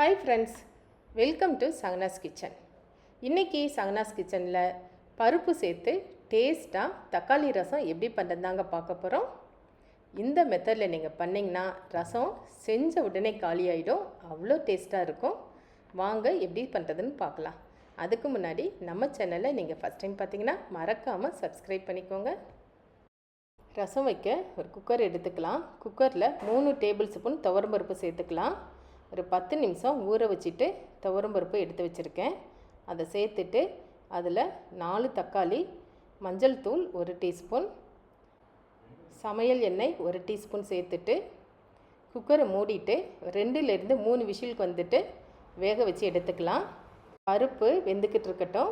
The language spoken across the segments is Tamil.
Hi friends welcome to Sangana's kitchen இன்றைக்கி சங்கனாஸ் கிச்சனில் பருப்பு சேர்த்து டேஸ்ட்டாக தக்காளி ரசம் எப்படி பண்ணுறதாங்க பார்க்க போகிறோம் இந்த மெத்தடில் நீங்கள் பண்ணிங்கன்னா ரசம் செஞ்ச உடனே காலி ஆகிடும் அவ்வளோ டேஸ்ட்டாக இருக்கும். வாங்க எப்படி பண்ணுறதுன்னு பார்க்கலாம். அதுக்கு முன்னாடி நம்ம சேனலை நீங்கள் ஃபஸ்ட் டைம் பார்த்தீங்கன்னா மறக்காமல் சப்ஸ்கிரைப் பண்ணிக்கோங்க. ரசம் வைக்க ஒரு குக்கர் எடுத்துக்கலாம். குக்கரில் மூணு டேபிள் ஸ்பூன் துவரம்பருப்பு சேர்த்துக்கலாம். ஒரு பத்து நிமிஷம் ஊற வச்சுட்டு துவரம் பருப்பு எடுத்து வச்சுருக்கேன். அதை சேர்த்துட்டு அதில் நாலு தக்காளி மஞ்சள் தூள் ஒரு டீஸ்பூன் சமையல் எண்ணெய் ஒரு டீஸ்பூன் சேர்த்துட்டு குக்கரை மூடிட்டு ரெண்டுலேருந்து மூணு விஷயலுக்கு வந்துட்டு வேக வச்சு எடுத்துக்கலாம். பருப்பு வெந்துக்கிட்டு இருக்கட்டும்.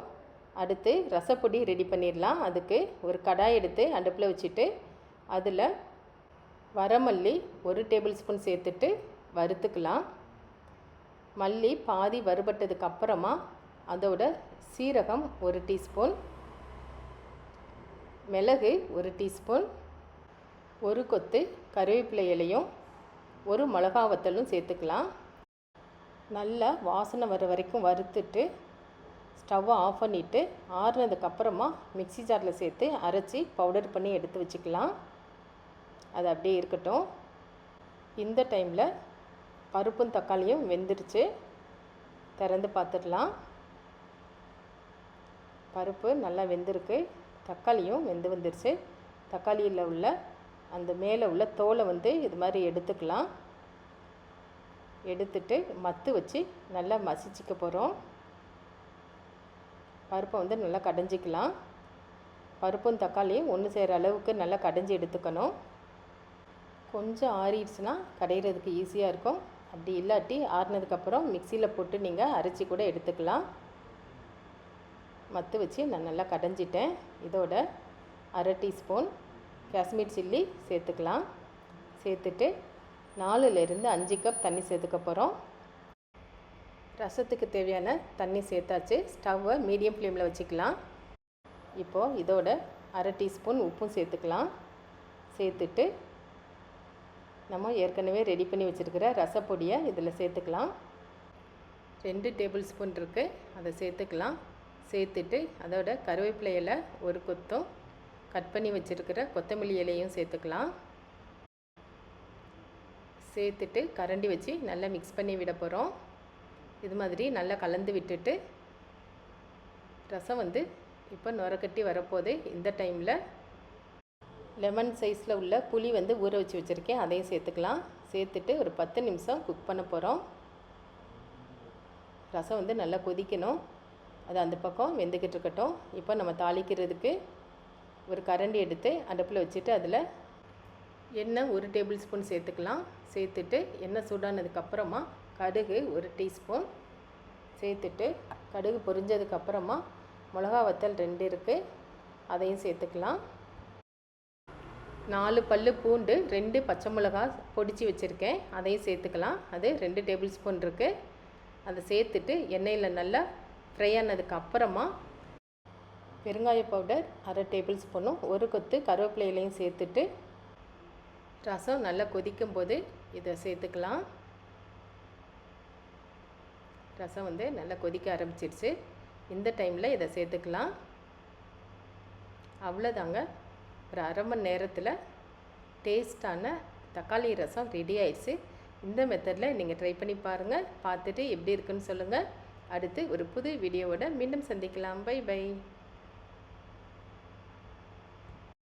அடுத்து ரசப்பொடி ரெடி பண்ணிடலாம். அதுக்கு ஒரு கடாய் எடுத்து அடுப்பில் வச்சுட்டு அதில் வரமல்லி ஒரு டேபிள் ஸ்பூன் சேர்த்துட்டு வறுத்துக்கலாம். மல்லி பாதி வறுபட்டதுக்கு அப்புறமா அதோட சீரகம் ஒரு டீஸ்பூன் மிளகு ஒரு டீஸ்பூன் ஒரு கொத்து கருவேப்பிலை இலையும் ஒரு மிளகா வத்தலும் சேர்த்துக்கலாம். நல்லா வாசனை வர வரைக்கும் வறுத்துட்டு ஸ்டவ்வை ஆஃப் பண்ணிவிட்டு ஆறுனதுக்கப்புறமா மிக்சி ஜாரில் சேர்த்து அரைச்சி பவுடர் பண்ணி எடுத்து வச்சுக்கலாம். அது அப்படியே இருக்கட்டும். இந்த டைமில் பருப்பும் தக்காளியும் வெந்துருச்சு திறந்து பார்த்துடலாம். பருப்பு நல்லா வெந்திருக்கு. தக்காளியும் வெந்து வந்துருச்சு தக்காளியில் உள்ள அந்த மேலே உள்ள தோலை வந்து இது மாதிரி எடுத்துக்கலாம். எடுத்துட்டு மத்து வச்சு நல்லா மசிச்சிக்க போகிறோம் பருப்பை வந்து நல்லா கடைஞ்சிக்கலாம். பருப்பும் தக்காளியும் ஒன்று செய்கிற அளவுக்கு நல்லா கடைஞ்சி எடுத்துக்கணும். கொஞ்சம் ஆறிடுச்சுன்னா கடையிறதுக்கு ஈஸியாக இருக்கும். அப்படி இல்லாட்டி ஆறினதுக்கப்புறம் மிக்சியில் போட்டு நீங்கள் அரைச்சி கூட எடுத்துக்கலாம். மத்து வச்சு நான் நல்லா கடைஞ்சிட்டேன். இதோட அரை டீஸ்பூன் காஷ்மீர் சில்லி சேர்த்துக்கலாம். சேர்த்துட்டு நாலுலேருந்து அஞ்சு கப் தண்ணி சேர்த்துக்க போகிறோம் ரசத்துக்கு தேவையான தண்ணி சேர்த்தாச்சு. ஸ்டவ்வை மீடியம் ஃப்ளேமில் வச்சுக்கலாம். இப்போது இதோட அரை டீஸ்பூன் உப்பும் சேர்த்துக்கலாம். சேர்த்துட்டு நம்ம ஏற்கனவே ரெடி பண்ணி வச்சுருக்கிற ரசப்பொடியை இதில் சேர்த்துக்கலாம். ரெண்டு டேபிள் ஸ்பூன் இருக்குது அதை சேர்த்துக்கலாம். சேர்த்துட்டு அதோட கருவேப்பிலை இலை ஒரு கொத்தும் கட் பண்ணி வச்சுருக்கிற கொத்தமல்லி இலையும் சேர்த்துக்கலாம். சேர்த்துட்டு கரண்டி வச்சு நல்லா மிக்ஸ் பண்ணி விட போகிறோம் இது மாதிரி நல்லா கலந்து விட்டுட்டு ரசம் வந்து இப்போ நுரக்கட்டி வரப்போகுது. இந்த டைமில் லெமன் சைஸில் உள்ள புளி வந்து ஊற வச்சு வச்சுருக்கேன். அதையும் சேர்த்துக்கலாம். சேர்த்துட்டு ஒரு பத்து நிமிஷம் குக் பண்ண போகிறோம் ரசம் வந்து நல்லா கொதிக்கணும். அது அந்த பக்கம் வெந்துக்கிட்டு இருக்கட்டும். இப்போ நம்ம தாளிக்கிறதுக்கு ஒரு கரண்டி எடுத்து அடுப்பில் வச்சுட்டு அதில் எண்ணெய் ஒரு டேபிள் ஸ்பூன் சேர்த்துக்கலாம். சேர்த்துட்டு எண்ணெய் சூடானதுக்கப்புறமா கடுகு ஒரு டீஸ்பூன் சேர்த்துட்டு கடுகு பொரிஞ்சதுக்கப்புறமா மிளகா வத்தல் ரெண்டு இருக்குது அதையும் சேர்த்துக்கலாம். நாலு பல் பூண்டு ரெண்டு பச்சை மிளகா பொடிச்சு வச்சுருக்கேன். அதையும் சேர்த்துக்கலாம். அது ரெண்டு டேபிள் ஸ்பூன் இருக்குது அதை சேர்த்துட்டு எண்ணெயில் நல்லா ஃப்ரை ஆனதுக்கு அப்புறமா பெருங்காய பவுடர் அரை டேபிள் ஸ்பூனும் ஒரு கொத்து கருவேப்பிலையிலையும் சேர்த்துட்டு ரசம் நல்லா கொதிக்கும் போது இதை சேர்த்துக்கலாம். ரசம் வந்து நல்லா கொதிக்க ஆரம்பிச்சிடுச்சு இந்த டைமில் இதை சேர்த்துக்கலாம். அவ்வளோதாங்க ஒரு அரை மணி நேரத்தில் டேஸ்டான தக்காளி ரசம் ரெடி ஆயிடுச்சு. இந்த மெத்தடில் நீங்கள் ட்ரை பண்ணி பாருங்கள் பார்த்துட்டு எப்படி இருக்குன்னு சொல்லுங்கள் அடுத்து ஒரு புது வீடியோவோட மீண்டும் சந்திக்கலாம். By by